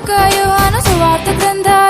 యొక్క యువన సువార్త గ్రంథాలు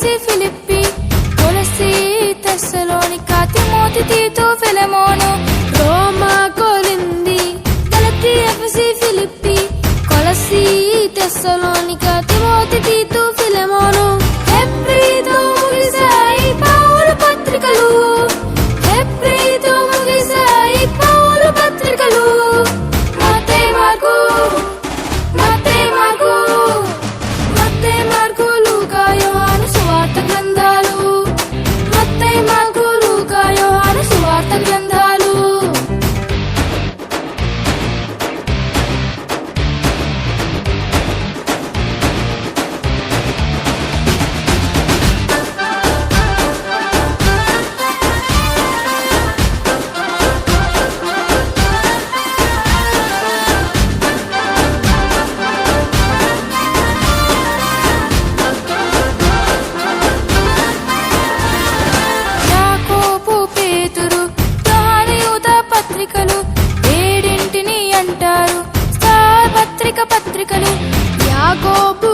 తులసి ఫిలిప్పి తులసి తెస్సలోని కాతి మోతి తీతు ఫిలమోను రోమా కొలింది గలతి ఎఫ్సి ఫిలిప్పి కొలసి తెస్సలో పలకలు యాకోబు